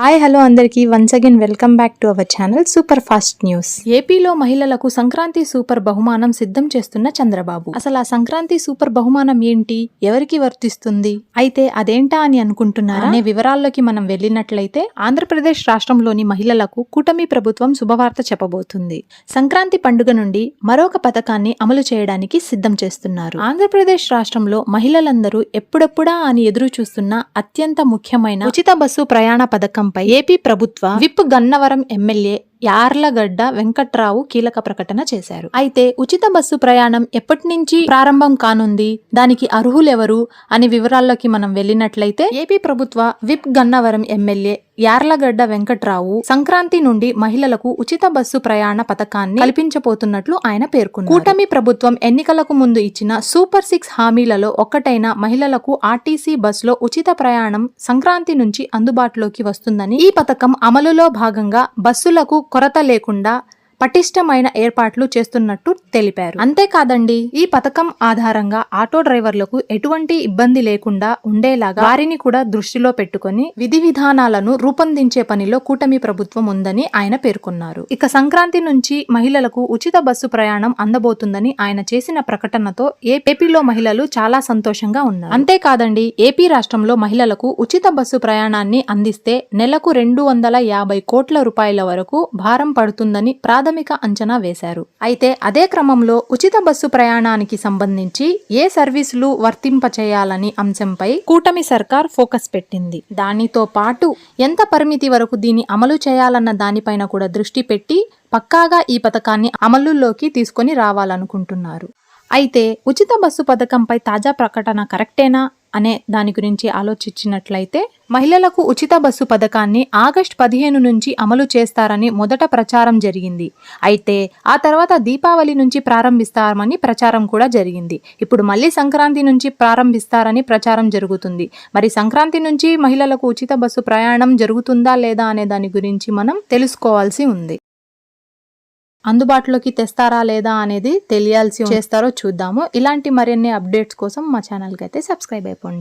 Hi hello అందరికీ. Once again welcome back to our channel super fast news ఏపీలో మహిళలకు Sankranti super బహుమానం సిద్ధం చేస్తున్న చంద్రబాబు. అసలు ఆ సంక్రాంతి సూపర్ బహుమానం ఏంటి? ఎవరికి వర్తిస్తుంది? అయితే అదేంటా అని అనుకుంటున్నారా? అనే వివరాల్లోకి మనం వెళ్ళినట్లయితే ఆంధ్రప్రదేశ్ రాష్ట్రంలోని మహిళలకు కూటమి ప్రభుత్వం శుభవార్త చెప్పబోతుంది. సంక్రాంతి పండుగ నుండి మరొక పథకాన్ని అమలు చేయడానికి సిద్ధం చేస్తున్నారు. ఆంధ్రప్రదేశ్ రాష్ట్రంలో మహిళలందరూ ఎప్పుడెప్పుడా అని ఎదురు చూస్తున్న అత్యంత ముఖ్యమైన ఉచిత బస్సు ప్రయాణ పథకం ఏపీ ప్రభుత్వ విప్ గన్నవరం ఎమ్మెల్యే యార్లగడ్డ వెంకట్రావు కీలక ప్రకటన చేశారు. అయితే ఉచిత బస్సు ప్రయాణం ఎప్పటి నుంచి ప్రారంభం కానుంది? దానికి అర్హులెవరు? అని వివరాల్లోకి మనం వెళ్ళినట్లయితే ఏపీ ప్రభుత్వ విప్ గన్నవరం ఎమ్మెల్యే యార్లగడ్డ వెంకట్రావు సంక్రాంతి నుండి మహిళలకు ఉచిత బస్సు ప్రయాణ పథకాన్ని కల్పించబోతున్నట్లు ఆయన పేర్కొన్నారు. కూటమి ప్రభుత్వం ఎన్నికలకు ముందు ఇచ్చిన సూపర్ సిక్స్ హామీలలో ఒక్కటైన మహిళలకు ఆర్టీసీ బస్సులో ఉచిత ప్రయాణం సంక్రాంతి నుంచి అందుబాటులోకి వస్తుందని ఈ పథకం అమలులో భాగంగా బస్సులకు కొరత లేకుండా పటిష్టమైన ఏర్పాట్లు చేస్తున్నట్టు తెలిపారు. అంతేకాదండి ఈ పథకం ఆధారంగా ఆటో డ్రైవర్లకు ఎటువంటి ఇబ్బంది లేకుండా ఉండేలాగా వారిని కూడా దృష్టిలో పెట్టుకొని విధి విధానాలను రూపొందించే పనిలో కూటమి ప్రభుత్వం ఉందని ఆయన పేర్కొన్నారు. ఇక సంక్రాంతి నుంచి మహిళలకు ఉచిత బస్సు ప్రయాణం అందబోతుందని ఆయన చేసిన ప్రకటనతో ఏపీలో మహిళలు చాలా సంతోషంగా ఉన్నారు. అంతేకాదండి ఏపీ రాష్ట్రంలో మహిళలకు ఉచిత బస్సు ప్రయాణాన్ని అందిస్తే నెలకు రెండు వందల యాభై కోట్ల రూపాయల వరకు భారం పడుతుందని ప్రాథమిక ప్రాథమిక అంచనా వేశారు. అయితే అదే క్రమంలో ఉచిత బస్సు ప్రయాణానికి సంబంధించి ఏ సర్వీసులు వర్తింపచేయాలని అంశంపై కూటమి సర్కార్ ఫోకస్ పెట్టింది. దానితో పాటు ఎంత పరిమితి వరకు దీన్ని అమలు చేయాలన్న దానిపైన కూడా దృష్టి పెట్టి పక్కాగా ఈ పథకాన్ని అమలులోకి తీసుకొని రావాలనుకుంటున్నారు. అయితే ఉచిత బస్సు పథకంపై తాజా ప్రకటన కరెక్టేనా? అనే దాని గురించి ఆలోచించినట్లయితే మహిళలకు ఉచిత బస్సు పథకాన్ని ఆగస్టు పదిహేను నుంచి అమలు చేస్తారని మొదట ప్రచారం జరిగింది. అయితే ఆ తర్వాత దీపావళి నుంచి ప్రారంభిస్తారని ప్రచారం కూడా జరిగింది. ఇప్పుడు మళ్ళీ సంక్రాంతి నుంచి ప్రారంభిస్తారని ప్రచారం జరుగుతుంది. మరి సంక్రాంతి నుంచి మహిళలకు ఉచిత బస్సు ప్రయాణం జరుగుతుందా లేదా అనే దాని గురించి మనం తెలుసుకోవాల్సి ఉంది. అందుబాటులోకి తెస్తారా లేదా అనేది తెలియాల్సి చేస్తారో చూద్దాము. ఇలాంటి మరిన్ని అప్డేట్స్ కోసం మా ఛానల్కి అయితే సబ్స్క్రైబ్ అయిపోండి.